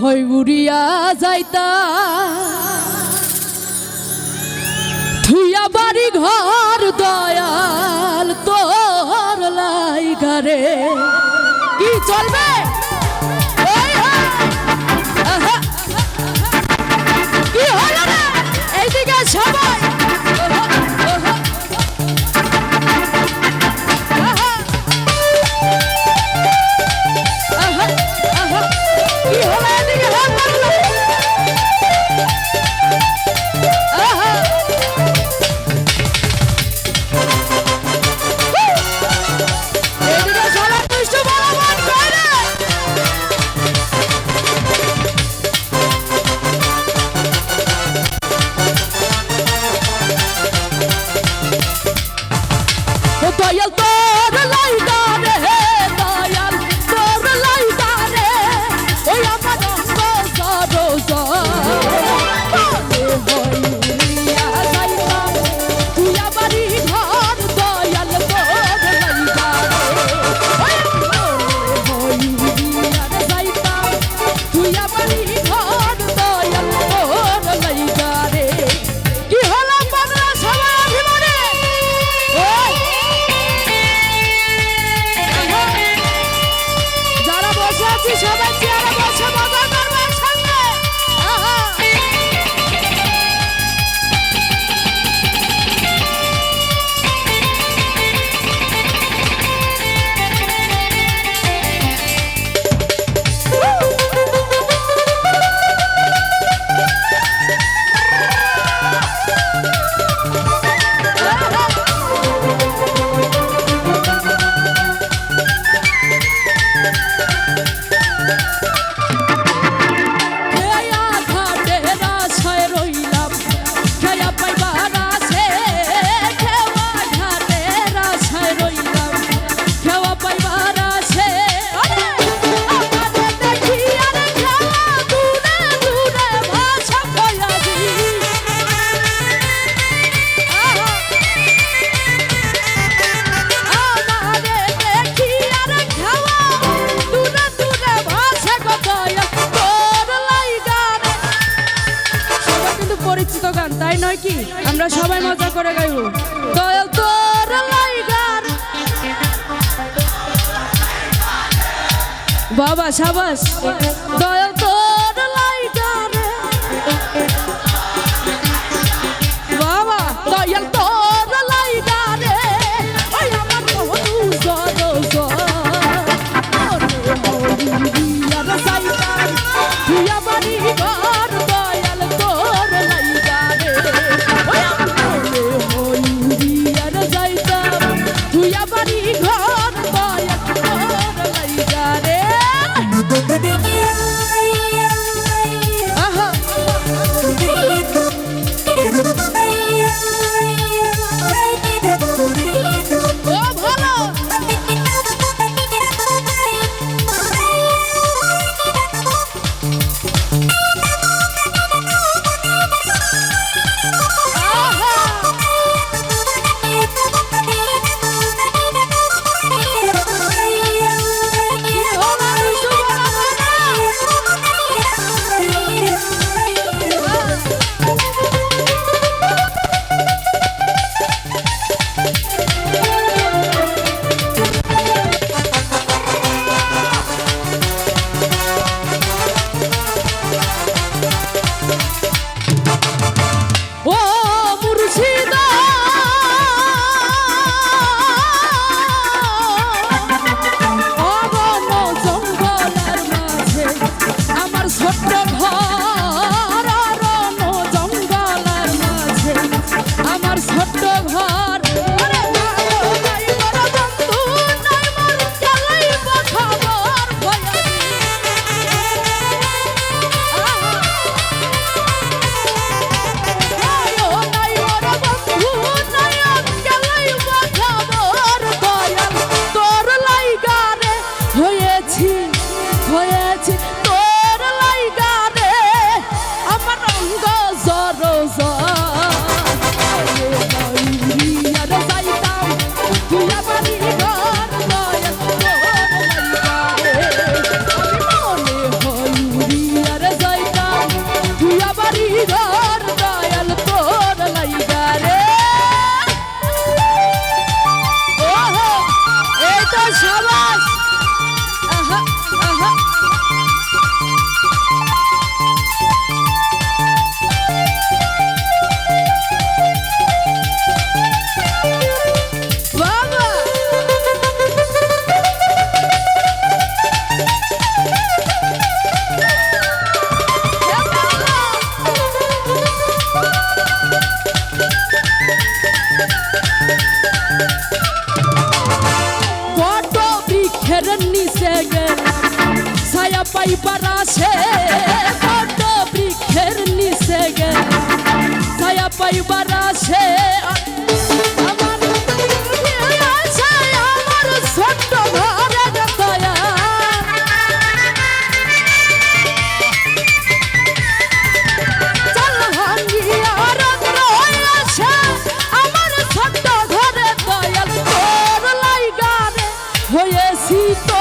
হই উড়িয়া যাইতা। থুইয়া বাড়ি ঘর নয় কি? আমরা সবাই মজা করে গাইব। বাবা সাবাস। দয়াল এই পারাসে বট বৃক্ষের নিচে গে। ছায়া পাইবার আসে Hoyecito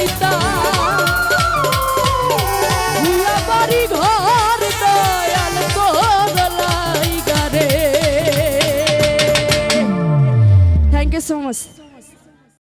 realizar.